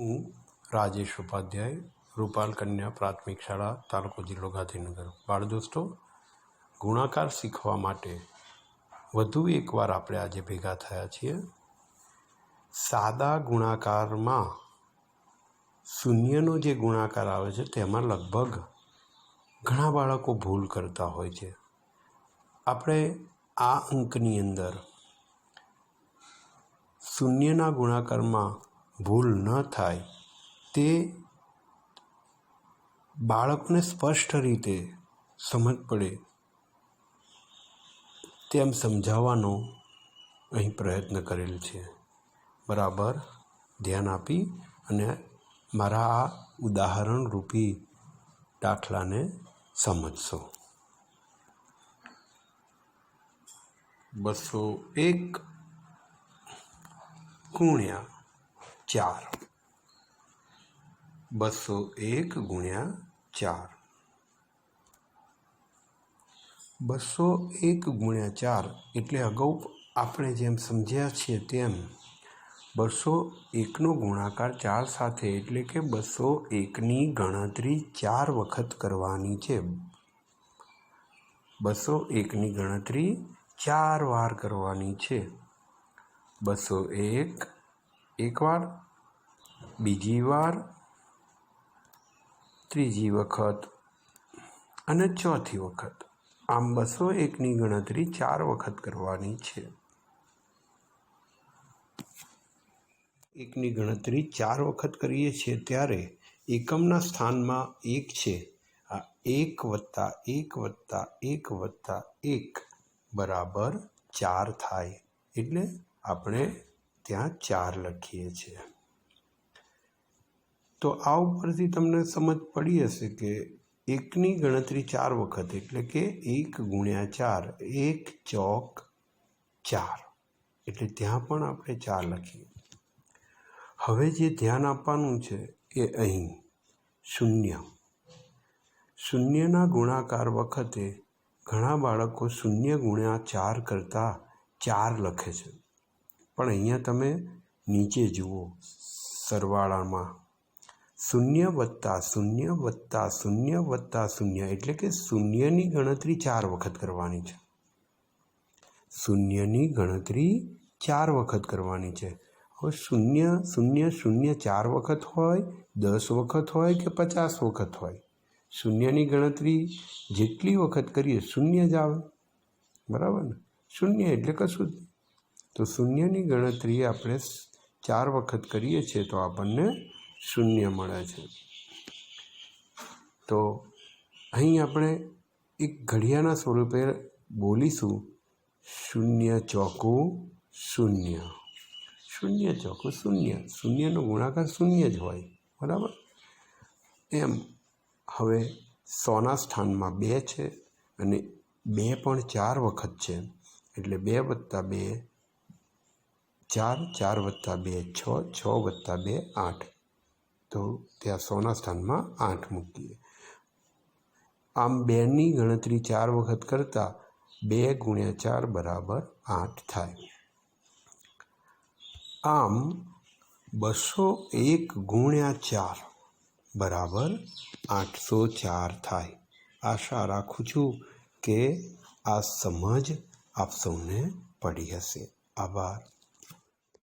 હું રાજેશ ઉપાધ્યાય, રૂપાલ કન્યા પ્રાથમિક શાળા, તાલુકો જિલ્લો ગાંધીનગર. બાળ દોસ્તો ગુણાકાર શીખવા માટે વધુ એકવાર આપણે આજે ભેગા થયા છીએ. સાદા ગુણાકારમાં શૂન્યનો જે ગુણાકાર આવે છે, તેમાં લગભગ ઘણા બાળકો ભૂલ કરતા હોય છે. આપણે આ અંકની અંદર શૂન્યના ગુણાકારમાં ભૂલ ન થાય. તે બાળકને સ્પષ્ટ રીતે સમજ પડે. તેમ સમજાવવાનો અહીં પ્રયત્ન કરેલ છે. બરાબર? ધ્યાન આપી અને મારા આ ઉદાહરણરૂપી દાખલાને સમજશો. બસો એક ગુણ્યા ચાર. બસો એક ગુણ્યા ચાર. બસો એક ગુણ્યા ચાર એટલે અગાઉ આપણે જેમ સમજ્યા છીએ તેમ બસો એકનો ગુણાકાર ચાર સાથે એટલે કે બસો એકની ગણતરી ચાર વખત કરવાની છે. બસો એકની ગણતરી ચાર વાર કરવાની છે. બસો એક એકવાર, બીજી વાર, ત્રીજી વખત અને ચોથી વખત. આમ બસો એકની ગણતરી ચાર વખત કરવાની છે. એકની ગણતરી ચાર વખત કરીએ છીએ ત્યારે એકમના સ્થાનમાં એક છે. આ એક વત્તા એક વત્તા એક વત્તા એક બરાબર ચાર થાય. એટલે આપણે ત્યાં ચાર લખીએ છીએ. તો આ ઉપરથી તમને સમજ પડી હશે કે એકની ગણતરી ચાર વખત એટલે કે એક ગુણ્યા ચાર, એક ચોક ચાર. એટલે ત્યાં પણ આપણે ચાર લખીએ. હવે જે ધ્યાન આપવાનું છે એ અહીં, શૂન્ય. શૂન્યના ગુણાકાર વખતે ઘણા બાળકો શૂન્ય ગુણ્યા ચાર કરતાં ચાર લખે છે. પણ અહીંયા તમે નીચે જુઓ, સરવાળામાં. શૂન્ય વત્તા શૂન્ય વત્તા શૂન્ય વત્તા શૂન્ય એટલે કે શૂન્યની ગણતરી ચાર વખત કરવાની છે. શૂન્યની ગણતરી ચાર વખત કરવાની છે. હવે શૂન્ય શૂન્ય શૂન્ય ચાર વખત હોય, દસ વખત હોય કે પચાસ વખત હોય? શૂન્યની ગણતરી જેટલી વખત કરીએ, શૂન્ય જ આવે. બરાબર ને? શૂન્ય એટલે કશું જ તો શૂન્યની ગણતરી આપણે ચાર વખત કરીએ છીએ તો આપણને શૂન્ય મળે છે. તો અહીં આપણે એક ઘડિયાના સ્વરૂપે બોલીશું. શૂન્ય ચોકું શૂન્ય. શૂન્ય ચોકું શૂન્ય. શૂન્યનો ગુણાકાર શૂન્ય જ હોય. બરાબર? એમ. હવે સોના સ્થાનમાં બે છે અને બે પણ ચાર વખત છે. એટલે બે વત્તા બે ચાર ચાર વત્તા બે, છ છ વત્તા બે, આઠ. તો ત્યાં સોના સ્થાનમાં આઠ મૂકીએ. આમ બેની ગણતરી ચાર વખત કરતાં બે ગુણ્યા ચાર બરાબર આઠ થાય. આમ બસો એક ગુણ્યા ચાર બરાબર આઠસો ચાર થાય. આશા રાખું છું કે આ સમજ આપ સૌને પડી હશે. આભાર.